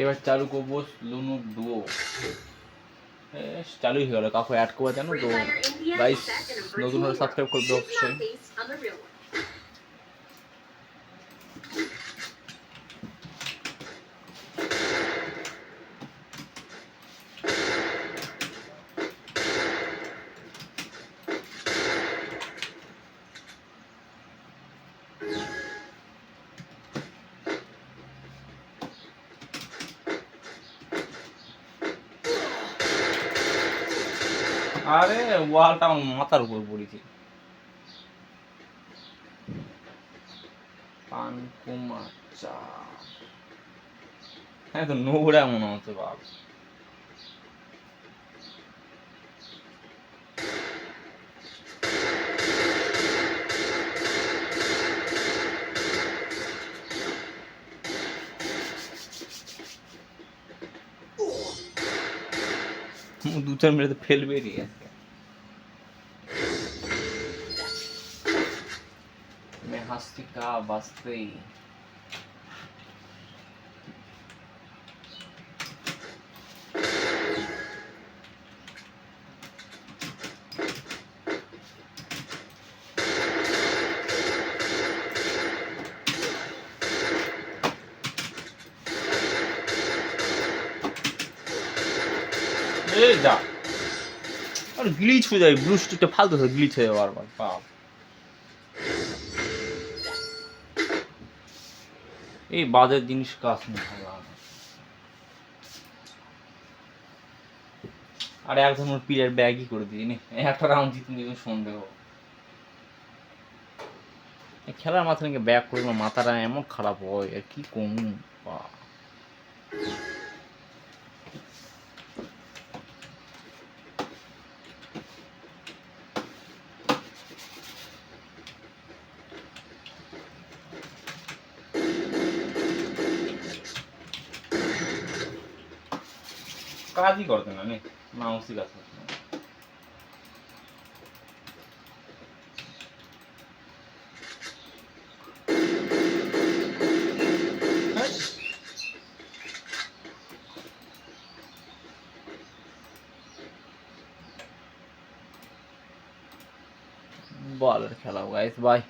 এবার চালু করব লুনু ডুও চালুই হয়ে গেল। কাউকে অ্যাড করব জানো তো? গাইস নতুন হলে সাবস্ক্রাইব করবে অবশ্যই। আরে ওয়ালটা আমার মাথার উপর পড়েছে। পানকুমার চা। হ্যাঁ তো নোংরা মনে হচ্ছে বাপ। দু চার মিনিট ফেলবে রে আজকে मैं हस्ती का बस्ती এই যা। আর গ্লিচ হয়ে যায় ব্লু স্টিকটা ফালতু গ্লিচ হয়ে যাবে বারবার। বাপ এই বাজার জিনিস কাজ নেই। আরে একদম ওর প্লেয়ার ব্যাগই করে দিই নে। একটা রাউন্ড জিতে নিয়ে সন্দেহ খেলার মাথা নাকি ব্যাগ করে মাথাটা এমন খারাপ হয় আর কি কম বা কাজই করতে না নে মাউসই কাজ করতে বলের খেলা গাইস বাই